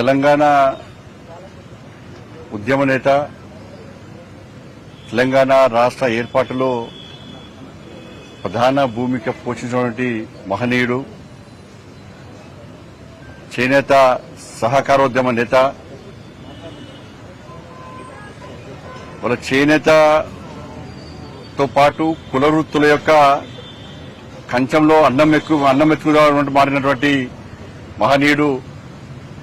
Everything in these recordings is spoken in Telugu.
తెలంగాణ ఉద్యమ నేత తెలంగాణ రాష్ట్ర ఏర్పాటులో ప్రధాన భూమిక పోషించినటువంటి మహనీయుడు చేనేత సహకారోద్యమ నేత వాళ్ళ చేనేతతో పాటు కుల వృత్తుల యొక్క కంచంలో అన్నం ఎక్కువ అన్నం ఎక్కువగా మారినటువంటి మహనీయుడు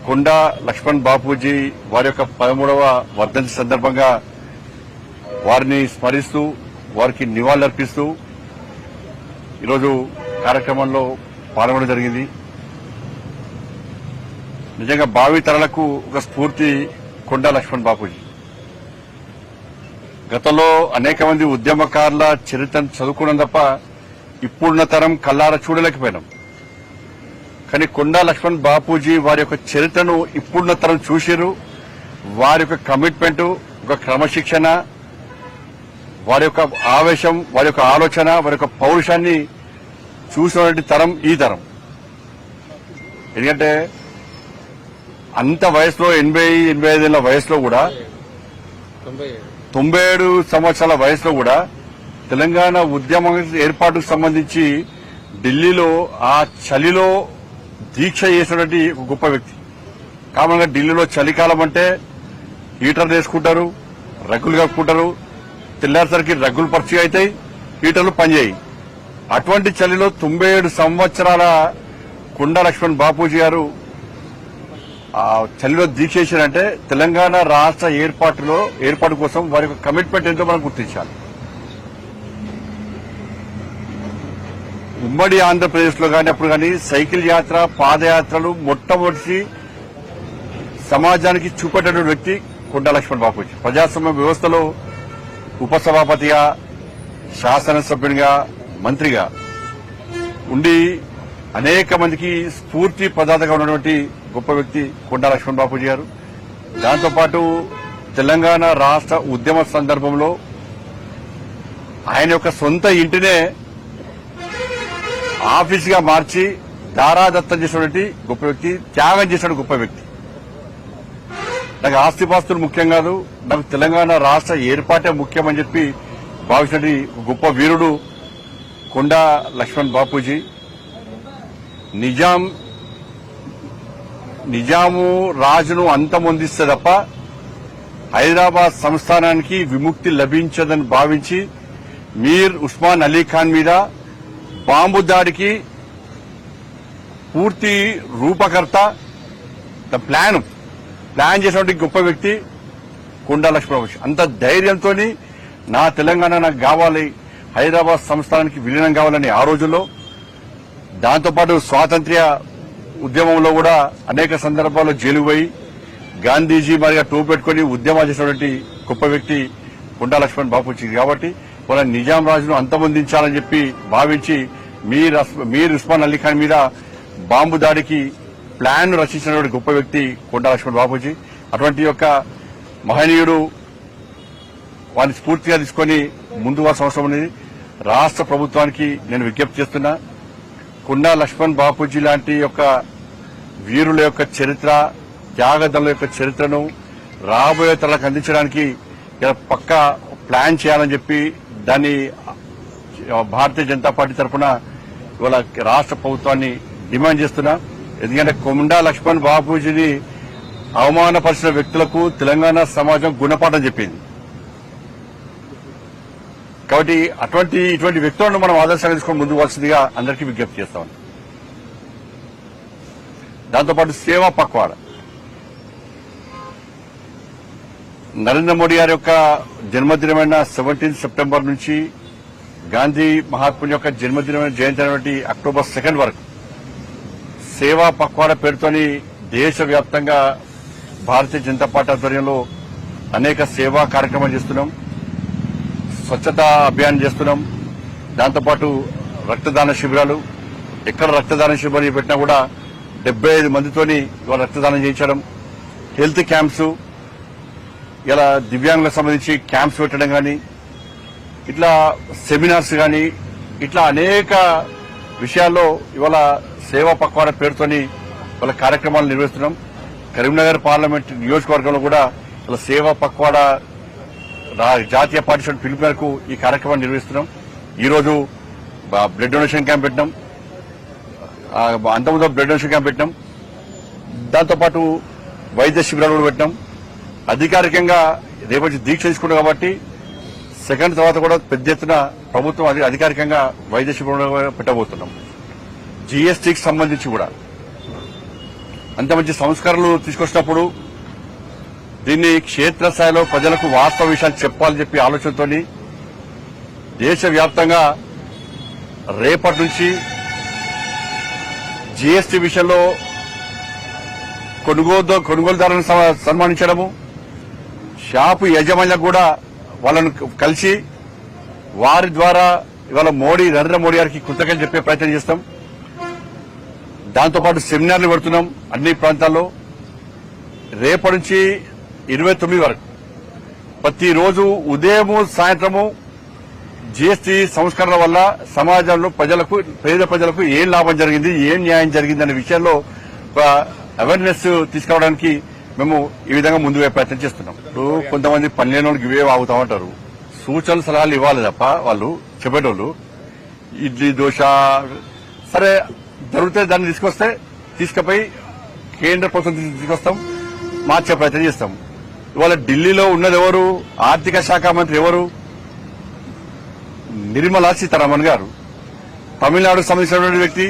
కొండా లక్ష్మణ్ బాపూజీ వారి యొక్క పదమూడవ వర్ధంతి సందర్భంగా వారిని స్మరిస్తూ వారికి నివాళులర్పిస్తూ ఈరోజు కార్యక్రమంలో పాల్గొనడం జరిగింది. నిజంగా భావి తరలకు ఒక స్ఫూర్తి కొండా లక్ష్మణ్ బాపూజీ. గతంలో అనేక మంది ఉద్యమకారుల చరిత్రను చదువుకున్నాం తప్ప ఇప్పుడున్న తరం కల్లార చూడలేకపోయినాం. కానీ కొండా లక్ష్మణ్ బాపూజీ వారి యొక్క చరిత్రను ఇప్పుడున్న తరం చూశారు వారి యొక్క కమిట్మెంట్ ఒక క్రమశిక్షణ వారి యొక్క ఆవేశం వారి యొక్క ఆలోచన వారి యొక్క పౌరుషాన్ని చూసినటువంటి తరం ఈ తరం. ఎందుకంటే అంత వయసులో ఎనభై ఎనభై ఐదేళ్ళ వయసులో కూడా తొంభై ఏడు తొంభై ఏడు సంవత్సరాల వయసులో కూడా తెలంగాణ ఉద్యమం ఏర్పాటుకు సంబంధించి ఢిల్లీలో ఆ చలిలో దీక్ష చేసినటువంటి ఒక గొప్ప వ్యక్తి. కామన్గా ఢిల్లీలో చలికాలం అంటే హీటర్ వేసుకుంటారు రగ్గులు కప్పుకుంటారు. తెల్లారిసరికి రగ్గులు పరిచయం అవుతాయి హీటర్లు పనిచేయి అటువంటి చలిలో తొంభై ఏడు సంవత్సరాల కొండా లక్ష్మణ్ బాపూజీ గారు ఆ చలిలో దీక్ష చేశారంటే తెలంగాణ రాష్ట్ర ఏర్పాటులో ఏర్పాటు కోసం వారి యొక్క కమిట్మెంట్ ఎంతో మనం గుర్తించాలి. ఉమ్మడి ఆంధ్రప్రదేశ్లో కానీ అప్పుడు కానీ సైకిల్ యాత్ర పాదయాత్రలు మొట్టమొదటి సమాజానికి చూపేటటువంటి వ్యక్తి కొండా లక్ష్మణ్ బాపూజీ ప్రజాస్వామ్య వ్యవస్థలో ఉపసభాపతిగా శాసనసభ్యునిగా మంత్రిగా ఉండి అనేక మందికి స్ఫూర్తి ప్రదాతగా ఉన్నటువంటి గొప్ప వ్యక్తి కొండా లక్ష్మణ్ బాపూజీ గారు. దాంతోపాటు తెలంగాణ రాష్ట్ర ఉద్యమ సందర్భంలో ఆయన యొక్క సొంత ఇంటినే ఆఫీస్గా మార్చి దారాదత్తం చేసినటువంటి గొప్ప వ్యక్తి త్యాగం చేసిన గొప్ప వ్యక్తి. నాకు ఆస్తిపాస్తులు ముఖ్యం కాదు నాకు తెలంగాణ రాష్ట్ర ఏర్పాటే ముఖ్యమని చెప్పి భావించినటువంటి గొప్ప వీరుడు కొండా లక్ష్మణ్ బాపూజీ. నిజాం నిజాము రాజును అంతమొందిస్తే తప్ప హైదరాబాద్ సంస్థానానికి విముక్తి లభించదని భావించి మీర్ ఉస్మాన్ అలీ ఖాన్ మీద బాంబు దాడికి పూర్తి రూపకర్త ద ప్లాన్. ప్లాన్ చేసినటువంటి గొప్ప వ్యక్తి కొండా లక్ష్మణ్ అంత ధైర్యంతో నా తెలంగాణ నాకు కావాలి హైదరాబాద్ సంస్థానానికి విలీనం కావాలని ఆ రోజుల్లో. దాంతోపాటు స్వాతంత్ర్య ఉద్యమంలో కూడా అనేక సందర్భాల్లో జైలు పోయి గాంధీజీ మరిగా టూ పెట్టుకుని ఉద్యమాలు చేసినటువంటి గొప్ప వ్యక్తి కొండా లక్ష్మణ్ వచ్చింది కాబట్టి వాళ్ళ నిజాం రాజును అంతమొందించాలని చెప్పి భావించి మీర్ మీర్ ఉస్మాన్ అలీ ఖాన్ మీద బాంబు దాడికి ప్లాన్ రచించినటువంటి గొప్ప వ్యక్తి కొండా లక్ష్మణ్ బాపూజీ. అటువంటి యొక్క మహనీయుడు వారిని స్ఫూర్తిగా తీసుకొని ముందు వారి సంవత్సరం అనేది రాష్ట్ర ప్రభుత్వానికి నేను విజ్ఞప్తి చేస్తున్నా. కుండా లక్ష్మణ్ బాపూజీ లాంటి యొక్క వీరుల యొక్క చరిత్ర త్యాగదల యొక్క చరిత్రను రాబోయే తరాలకు అందించడానికి పక్కా ప్లాన్ చేయాలని చెప్పి దాన్ని భారతీయ జనతా పార్టీ తరఫున ఇవాళ రాష్ట్ర ప్రభుత్వాన్ని డిమాండ్ చేస్తున్నా. ఎందుకంటే కొండా లక్ష్మణ్ బాబూజీని అవమానపరిచిన వ్యక్తులకు తెలంగాణ సమాజం గుణపాఠం చెప్పింది. కాబట్టి అటువంటి ఇటువంటి వ్యక్తులను మనం ఆదర్శంగా తీసుకొని ముందుకు వలసిందిగా అందరికీ విజ్ఞప్తి చేస్తాం దాంతోపాటు సేవా పక్వాడ. నరేంద్ర మోడీ గారి యొక్క జన్మదినమైన సెవెంటీన్త్ సెప్టెంబర్ నుంచి గాంధీ మహాత్ముని యొక్క జన్మదినమైన జయంతి అక్టోబర్ సెకండ్ వరకు సేవా పక్వాడ పేరుతోని దేశవ్యాప్తంగా భారతీయ జనతా పార్టీ ఆధ్వర్యంలో అనేక సేవా కార్యక్రమాలు చేస్తున్నాం. స్వచ్ఛతా అభియాన్ చేస్తున్నాం. దాంతోపాటు రక్తదాన శిబిరాలు. ఎక్కడ రక్తదాన శిబిరాలు పెట్టినా కూడా డెబ్బై ఐదు మందితోని ఇవాళ రక్తదానం చేయించడం. హెల్త్ క్యాంప్స్ ఇలా దివ్యాంగులకు సంబంధించి క్యాంప్స్ పెట్టడం కానీ ఇట్లా సెమినార్స్ కానీ ఇట్లా అనేక విషయాల్లో ఇవాళ సేవా పక్వాడ పేరుతోని వాళ్ళ కార్యక్రమాలు నిర్వహిస్తున్నాం. కరీంనగర్ పార్లమెంట్ నియోజకవర్గంలో కూడా ఇలా సేవా పక్వాడా రా- జాతీయ పార్టీ పిలుపు మేరకు ఈ కార్యక్రమాన్ని నిర్వహిస్తున్నాం. ఈరోజు బ్లడ్ డొనేషన్ క్యాంప్ పెట్టినాం. ఆ, అంతకుముందు బ్లడ్ డొనేషన్ క్యాంప్ పెట్టినాం. దాంతోపాటు వైద్య శిబిరాలు కూడా పెట్టినాం. అధికారికంగా రేపటి దీక్ష తీసుకున్నాం కాబట్టి సెకండ్ తర్వాత కూడా పెద్ద ఎత్తున ప్రభుత్వం అధికారికంగా వైద్య శిబిరంలో పెట్టబోతున్నాం. జీఎస్టీకి సంబంధించి కూడా. అంత మంచి సంస్కరణలు తీసుకొచ్చినప్పుడు దీన్ని క్షేత్రస్థాయిలో ప్రజలకు వాస్తవ విషయాలు చెప్పాలని చెప్పి ఆలోచనతోని దేశవ్యాప్తంగా రేపటి నుంచి జీఎస్టీ విషయంలో కొనుగోలు కొనుగోలుదారులను సన్మానించడము షాపు యజమానులకు కూడా వాళ్ళను కలిసి వారి ద్వారా ఇవాళ మోడీ నరేంద్ర మోడీ గారికి కృతజ్ఞతలు చెప్పే ప్రయత్నం చేస్తాం. దాంతోపాటు సెమినార్లు పెడుతున్నాం అన్ని ప్రాంతాల్లో. రేపటి నుంచి ఇరవై తొమ్మిది వరకు. ప్రతిరోజు ఉదయము సాయంత్రము జీఎస్టీ సంస్కరణ వల్ల సమాజంలో ప్రజలకు పేద ప్రజలకు ఏం లాభం జరిగింది ఏం న్యాయం జరిగింది అనే విషయంలో అవేర్నెస్ తీసుకురావడానికి మేము ఈ విధంగా ముందు ప్రయత్నం చేస్తున్నాం. ఇప్పుడు కొంతమంది పనిలేని వాళ్ళకి ఇవే ఆగుతామంటారు సూచనలు సలహాలు ఇవ్వాలి తప్ప వాళ్ళు చెప్పేటోళ్ళు ఇడ్లీ దోశ సరే జరిగితే దాన్ని తీసుకొస్తే తీసుకుపోయి కేంద్ర ప్రభుత్వం తీసుకొస్తాం మార్చే ప్రయత్నం చేస్తాం. ఇవాళ ఢిల్లీలో ఉన్నది ఎవరు? ఆర్థిక శాఖ మంత్రి ఎవరు? నిర్మలా సీతారామన్ గారు. తమిళనాడుకు సంబంధించినటువంటి వ్యక్తి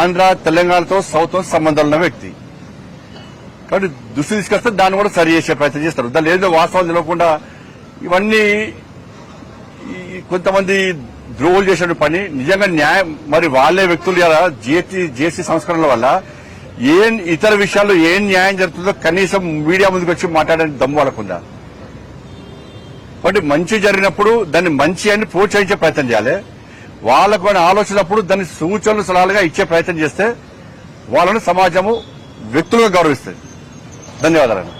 ఆంధ్ర తెలంగాణతో సౌత్ సంబంధాలున్న వ్యక్తి. కాబట్టి దృష్టి తీసుకొస్తే దాన్ని కూడా సరి చేసే ప్రయత్నం చేస్తారు. దాని ఏదో వాస్తవం తెలియకుండా ఇవన్నీ ఈ కొంతమంది ద్రోహులు చేసిన పని. నిజంగా న్యాయం మరి వాళ్ళే వ్యక్తులు కదా జీఎస్టీ జీఎస్టీ సంస్కరణల వల్ల ఏం ఇతర విషయాల్లో ఏం న్యాయం జరుగుతుందో కనీసం మీడియా ముందుకు వచ్చి మాట్లాడడానికి దమ్ము వాళ్ళకుందా? కాబట్టి మంచి జరిగినప్పుడు దాన్ని మంచి అని ప్రోత్సహించే ప్రయత్నం చేయాలి. వాళ్ళకు అని ఆలోచనప్పుడు దాన్ని సూచనలు సలహాలుగా ఇచ్చే ప్రయత్నం చేస్తే వాళ్ళను సమాజము వ్యక్తులుగా గౌరవిస్తుంది. ధన్యవాదాలండి.